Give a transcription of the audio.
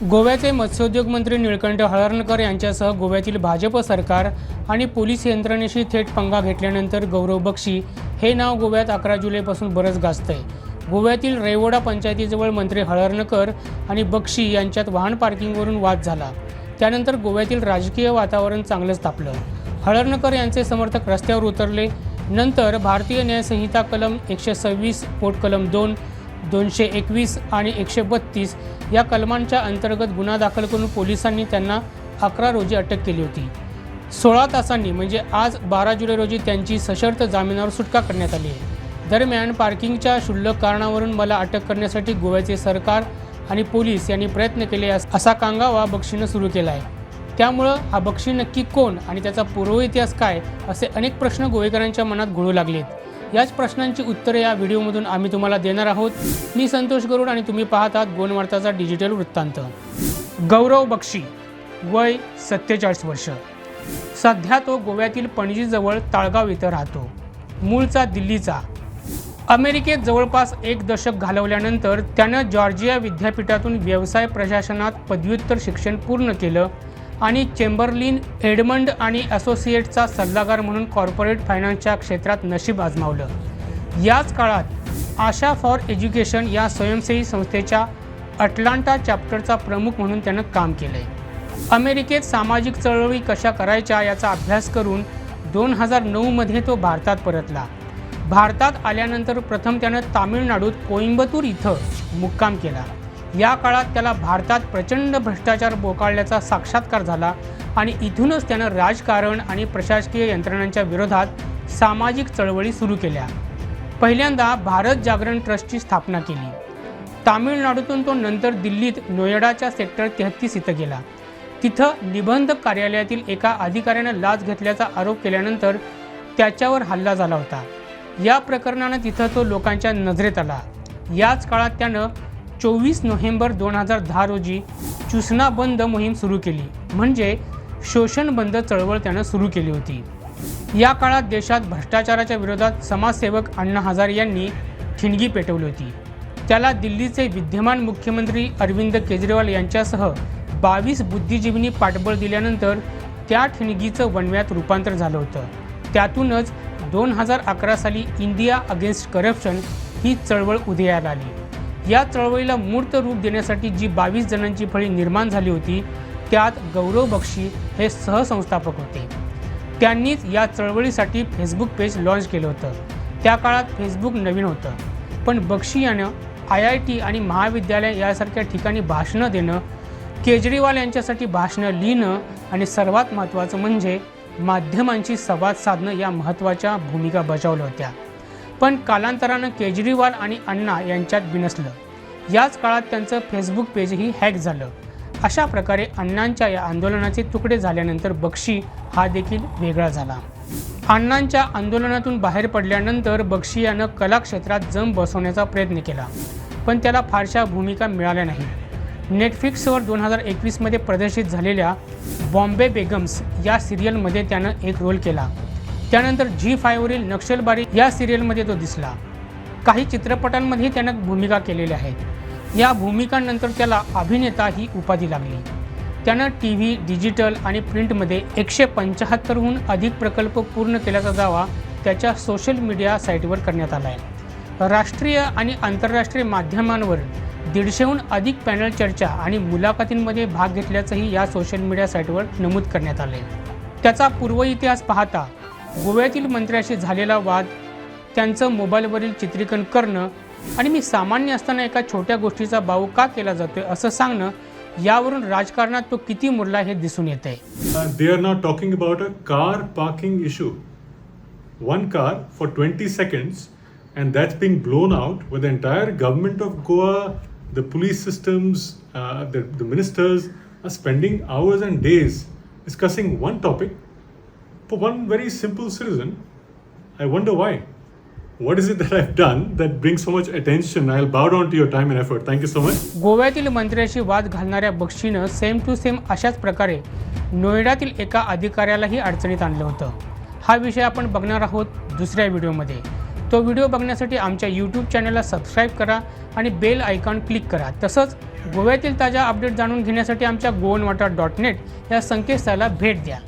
गोव्याचे मत्स्योद्योग मंत्री निळकंठ हळर्णकर यांच्यासह गोव्यातील भाजप सरकार आणि पोलीस यंत्रणेशी थेट पंगा घेतल्यानंतर गौरव बक्षी हे नाव गोव्यात अकरा जुलैपासून बरंच गाजतंय. गोव्यातील रेवोडा पंचायतीजवळ मंत्री हळर्णकर आणि बक्षी यांच्यात वाहन पार्किंगवरून वाद झाला. त्यानंतर गोव्यातील राजकीय वातावरण चांगलंच तापलं. हळर्णकर यांचे समर्थक रस्त्यावर उतरले. नंतर भारतीय न्यायसंहिता कलम एकशे सव्वीस पोट कलम दोन दोनशे एकवीस आणि एकशे बत्तीस या कलमांच्या अंतर्गत गुन्हा दाखल करून पोलिसांनी त्यांना अकरा रोजी अटक केली होती. सोळा तासांनी म्हणजे आज बारा जुलै रोजी त्यांची सशर्त जामिनावर सुटका करण्यात आली आहे. दरम्यान पार्किंगच्या क्षुल्लक कारणावरून मला अटक करण्यासाठी गोव्याचे सरकार आणि पोलीस यांनी प्रयत्न केले असा कांगावा बक्षीनं सुरू केला आहे. त्यामुळं हा बक्षी नक्की कोण आणि त्याचा पूर्व इतिहास काय असे अनेक प्रश्न गोवेकरांच्या मनात घोळू लागलेत. याच प्रश्नांची उत्तरे या व्हिडिओमधून आम्ही तुम्हाला देणार आहोत. मी संतोष गरुड आणि तुम्ही पाहत आहात गोनवार्ताचा डिजिटल वृत्तांत. गौरव बक्षी वय सत्तेचाळीस वर्ष. सध्या तो गोव्यातील पणजीजवळ ताळगाव इथं राहतो. मूळचा दिल्लीचा. अमेरिकेत जवळपास एक दशक घालवल्यानंतर त्यानं जॉर्जिया विद्यापीठातून व्यवसाय प्रशासनात पदव्युत्तर शिक्षण पूर्ण केलं आणि चेंबरलिन एडमंड आणि असोसिएटचा सल्लागार म्हणून कॉर्पोरेट फायनान्सच्या क्षेत्रात नशीब आजमावलं. याच काळात आशा फॉर एज्युकेशन या स्वयंसेवी संस्थेच्या अटलांटा चॅप्टरचा प्रमुख म्हणून त्यानं काम केलंय. अमेरिकेत सामाजिक चळवळी कशा करायच्या याचा अभ्यास करून दोन हजार नऊमध्ये तो भारतात परतला. भारतात आल्यानंतर प्रथम त्यानं तामिळनाडूत कोईंबतूर इथं मुक्काम केला. या काळात त्याला भारतात प्रचंड भ्रष्टाचार बोकाळल्याचा साक्षात्कार झाला आणि इथूनच त्यानं राजकारण आणि प्रशासकीय यंत्रणांच्या विरोधात सामाजिक चळवळी सुरू केल्या. पहिल्यांदा भारत जागरण ट्रस्टची स्थापना केली. तामिळनाडूतून तो नंतर दिल्लीत नोएडाच्या सेक्टर तेहत्तीस इथं गेला. तिथं निबंध कार्यालयातील एका अधिकाऱ्यानं लाच घेतल्याचा आरोप केल्यानंतर त्याच्यावर हल्ला झाला होता. या प्रकरणानं तिथं तो लोकांच्या नजरेत आला. याच काळात त्यानं चोवीस नोव्हेंबर दोन हजार दहा रोजी चुसना बंद मोहीम सुरू केली. म्हणजे शोषण बंद चळवळ त्यानं सुरू केली होती. या काळात देशात भ्रष्टाचाराच्या विरोधात समाजसेवक अण्णा हजारे यांनी ठिणगी पेटवली होती. त्याला दिल्लीचे विद्यमान मुख्यमंत्री अरविंद केजरीवाल यांच्यासह बावीस बुद्धिजीवींनी पाठबळ दिल्यानंतर त्या ठिणगीचं वणव्यात रूपांतर झालं होतं. त्यातूनच दोन हजार अकरा साली इंडिया अगेन्स्ट करप्शन ही चळवळ उदयाला आली. या चळवळीला मूर्त रूप देण्यासाठी जी बावीस जणांची फळी निर्माण झाली होती त्यात गौरव बक्षी हे सहसंस्थापक होते. त्यांनीच या चळवळीसाठी फेसबुक पेज लॉन्च केलं होतं. त्या काळात फेसबुक नवीन होतं. पण बक्षी यानं आय आय टी आणि महाविद्यालय यासारख्या ठिकाणी भाषणं देणं केजरीवाल यांच्यासाठी भाषणं लिहिणं आणि सर्वात महत्त्वाचं म्हणजे माध्यमांशी संवाद साधणं या महत्त्वाच्या भूमिका बजावल्या होत्या. पण कालांतरानं केजरीवाल आणि अण्णा यांच्यात बिनसलं. याच काळात त्यांचं फेसबुक पेजही हॅक झालं. अशा प्रकारे अण्णांच्या या आंदोलनाचे तुकडे झाल्यानंतर बक्षी हा देखील वेगळा झाला. अण्णांच्या आंदोलनातून बाहेर पडल्यानंतर बक्षी यानं कला क्षेत्रात जम बसवण्याचा प्रयत्न केला. पण त्याला फारशा भूमिका मिळाल्या नाही. नेटफ्लिक्सवर दोन हजार एकवीसमध्ये प्रदर्शित झालेल्या बॉम्बे बेगम्स या सिरियलमध्ये त्यानं एक रोल केला. त्यानंतर जी फायवरील नक्षलबारी या सिरियलमध्ये तो दिसला. काही चित्रपटांमध्ये त्यानं भूमिका केलेल्या आहेत या भूमिकांनंतर त्याला अभिनेता ही उपाधी लागली. त्यानं टी व्ही डिजिटल आणि प्रिंटमध्ये एकशे पंच्याहत्तरहून अधिक प्रकल्प पूर्ण केल्याचा दावा त्याच्या सोशल मीडिया साईटवर करण्यात आला आहे राष्ट्रीय आणि आंतरराष्ट्रीय माध्यमांवर दीडशेहून अधिक पॅनल चर्चा आणि मुलाखतींमध्ये भाग घेतल्याचंही या सोशल मीडिया साईटवर नमूद करण्यात आलं आहे त्याचा पूर्व इतिहास पाहता गोव्यातील मंत्र्याशी झालेला वाद त्यांचं मोबाईलवरील चित्रीकरण करणं आणि मी सामान्य असताना एका छोट्या गोष्टीचा भाऊ का केला जातोय असं सांगणं यावरून राजकारणात तो किती मुरला हे दिसून येत आहे they are not talking about a car parking issue one car for twenty seconds and that's being blown out with entire government of Goa the police systems the ministers are spending hours and days discussing one topic for one very simple citizen. I wonder why. What is it that I've done that brings so much attention? I'll bow down to your time and effort. Thank you so much. गोव्यातील मंत्र्याशी वाद घालणाऱ्या बक्षीनं same to same अशाच प्रकारे नोएडातील एका अधिकाऱ्यालाही अडचणीत आणलं होतं हा विषय आपण बघणार आहोत दुसऱ्या व्हिडिओमध्ये तो व्हिडिओ बघण्यासाठी आमच्या यूट्यूब चॅनलला सबस्क्राईब करा आणि बेल आयकॉन क्लिक करा तसंच गोव्यातील ताज्या अपडेट जाणून घेण्यासाठी आमच्या गोवन वाटा डॉट नेट या संकेतस्थळाला भेट द्या